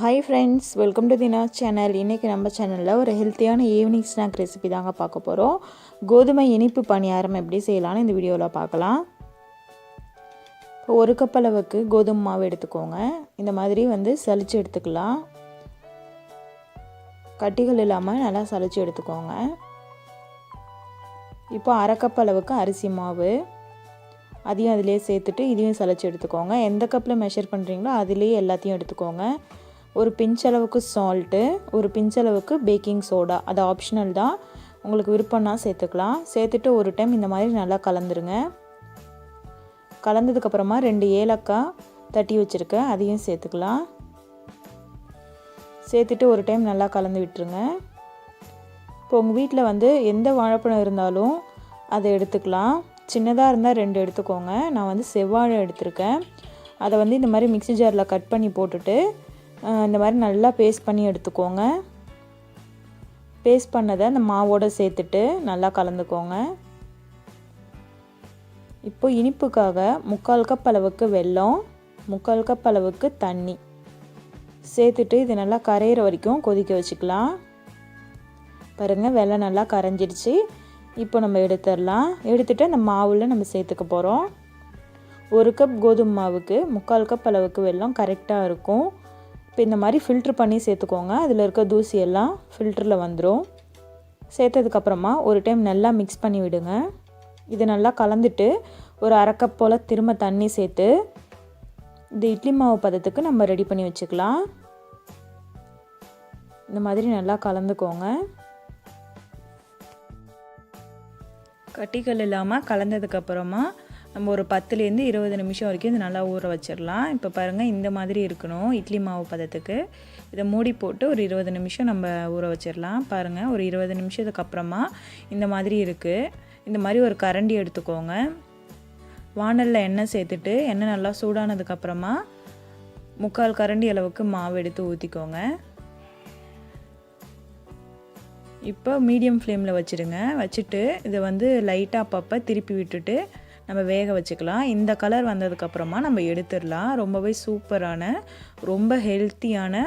Hi friends welcome to Dina channel இன்றைக்கி நம்ம சேனலில் ஒரு ஹெல்த்தியான ஈவினிங் ஸ்நாக் ரெசிபி தாங்க பார்க்க போகிறோம் கோதுமை இனிப்பு பணியாரம் எப்படி செய்யலான்னு இந்த வீடியோவில் பார்க்கலாம். இப்போ ஒரு கப் அளவுக்கு கோதுமை மாவு எடுத்துக்கோங்க. இந்த மாதிரி வந்து சளிச்சு எடுத்துக்கலாம். கட்டிகள் இல்லாமல் நல்லா சளிச்சு எடுத்துக்கோங்க. இப்போ அரை கப் அளவுக்கு அரிசி மாவு. அதையும் அதிலே சேர்த்துட்டு இதையும் சளிச்சு எடுத்துக்கோங்க. எந்த கப்பில் மெஷர் பண்ணுறீங்களோ அதிலேயே எல்லாத்தையும் எடுத்துக்கோங்க. ஒரு பிஞ்சளவுக்கு சால்ட்டு ஒரு பிஞ்சளவுக்கு பேக்கிங் சோடா அது ஆப்ஷனல் தான். உங்களுக்கு விருப்பம்னா சேர்த்துக்கலாம். சேர்த்துட்டு ஒரு டைம் இந்த மாதிரி நல்லா கலந்துருங்க. கலந்ததுக்கப்புறமா ரெண்டு ஏலக்காய் தட்டி வச்சுருக்கேன். அதையும் சேர்த்துக்கலாம். சேர்த்துட்டு ஒரு டைம் நல்லா கலந்து விட்டுருங்க. இப்போ உங்கள் வீட்டில் வந்து எந்த வாழைப்பழம் இருந்தாலும் அதை எடுத்துக்கலாம். சின்னதாக இருந்தால் ரெண்டு எடுத்துக்கோங்க. நான் வந்து செவ்வாழை எடுத்திருக்கேன். அதை வந்து இந்த மாதிரி மிக்சி ஜாரில் கட் பண்ணி போட்டுட்டு இந்த மாதிரி நல்லா பேஸ்ட் பண்ணி எடுத்துக்கோங்க. பேஸ்ட் பண்ணதை அந்த மாவோடு சேர்த்துட்டு நல்லா கலந்துக்கோங்க. இப்போ இனிப்புக்காக முக்கால் கப் அளவுக்கு வெல்லம் முக்கால் கப் அளவுக்கு தண்ணி. சேர்த்துட்டு இது நல்லா கரையிற வரைக்கும் கொதிக்க வச்சுக்கலாம். பாருங்கள் வெள்ளம் நல்லா கரைஞ்சிடுச்சு. இப்போ நம்ம எடுத்துடலாம். எடுத்துகிட்டு அந்த மாவில் நம்ம சேர்த்துக்க போகிறோம் ஒரு கப் கோதுமை மாவுக்கு முக்கால் கப் அளவுக்கு வெல்லம் கரெக்டாக இருக்கும். இப்போ இந்த மாதிரி ஃபில்ட்ரு பண்ணி சேர்த்துக்கோங்க. அதில் இருக்க தூசி எல்லாம் ஃபில்டரில் வந்துடும் சேர்த்ததுக்கப்புறமா ஒரு டைம் நல்லா மிக்ஸ் பண்ணி விடுங்க. இது நல்லா கலந்துட்டு ஒரு அரைக்கப் போல் திரும்ப தண்ணி சேர்த்து இந்த இட்லி மாவு பதத்துக்கு நம்ம ரெடி பண்ணி வச்சுக்கலாம். இந்த மாதிரி நல்லா கலந்துக்கோங்க. கட்டிகள் இல்லாமல் கலந்ததுக்கப்புறமா நம்ம ஒரு பத்துலேருந்து இருபது நிமிஷம் வரைக்கும் இது நல்லா ஊற வச்சிடலாம். இப்போ பாருங்கள் இந்த மாதிரி இருக்கணும் இட்லி மாவு பதத்துக்கு. இதை மூடி போட்டு ஒரு இருபது நிமிஷம் நம்ம ஊற வச்சிடலாம். பாருங்கள் ஒரு இருபது நிமிஷத்துக்கு அப்புறமா இந்த மாதிரி இருக்குது இந்த மாதிரி ஒரு கரண்டி எடுத்துக்கோங்க. வானலில் எண்ணெய் சேர்த்துட்டு எண்ணெய் நல்லா சூடானதுக்கப்புறமா முக்கால் கரண்டி அளவுக்கு மாவு எடுத்து ஊற்றிக்கோங்க இப்போ மீடியம் ஃப்ளேமில் வச்சுருங்க வச்சுட்டு இதை வந்து லைட்டாக அப்பப்போ திருப்பி விட்டுட்டு நம்ம வேக வச்சுக்கலாம். இந்த கலர் வந்ததுக்கப்புறமா நம்ம எடுத்துடலாம். ரொம்பவே சூப்பரான ரொம்ப ஹெல்த்தியான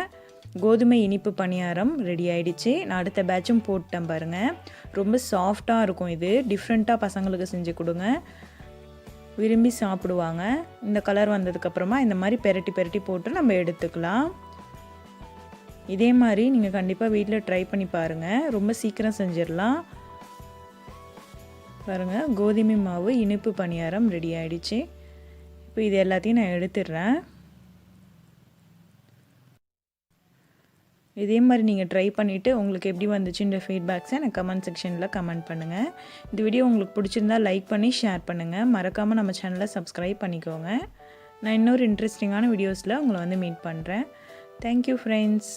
கோதுமை இனிப்பு பணியாரம் ரெடி ஆகிடுச்சு நான் அடுத்த பேட்சும் போட்டேன் பாருங்கள் ரொம்ப சாஃப்டாக இருக்கும் இது. டிஃப்ரெண்ட்டாக பசங்களுக்கு செஞ்சு கொடுங்க. விரும்பி சாப்பிடுவாங்க. இந்த கலர் வந்ததுக்கப்புறமா இந்த மாதிரி பெரட்டி பெரட்டி போட்டு நம்ம எடுத்துக்கலாம். இதே மாதிரி நீங்கள் கண்டிப்பாக வீட்டில் ட்ரை பண்ணி பாருங்கள் ரொம்ப சீக்கிரம் செஞ்சிடலாம். பாருங்கள் கோதுமை மாவு இனிப்பு பணியாரம் ரெடி ஆகிடுச்சு இப்போ இது எல்லாத்தையும் நான் எடுத்துடுறேன். இதே மாதிரி நீங்கள் ட்ரை பண்ணிவிட்டு உங்களுக்கு எப்படி வந்துச்சுன்ற ஃபீட்பேக்ஸை எனக்கு கமெண்ட் செக்ஷனில் கமெண்ட் பண்ணுங்கள் இந்த வீடியோ உங்களுக்கு பிடிச்சிருந்தா லைக் பண்ணி ஷேர் பண்ணுங்கள் மறக்காமல் நம்ம சேனலை சப்ஸ்கிரைப் பண்ணிக்கோங்க. நான் இன்னொரு இன்ட்ரெஸ்டிங்கான வீடியோஸில் உங்களை வந்து மீட் பண்ணுறேன் தேங்க்யூ ஃப்ரெண்ட்ஸ்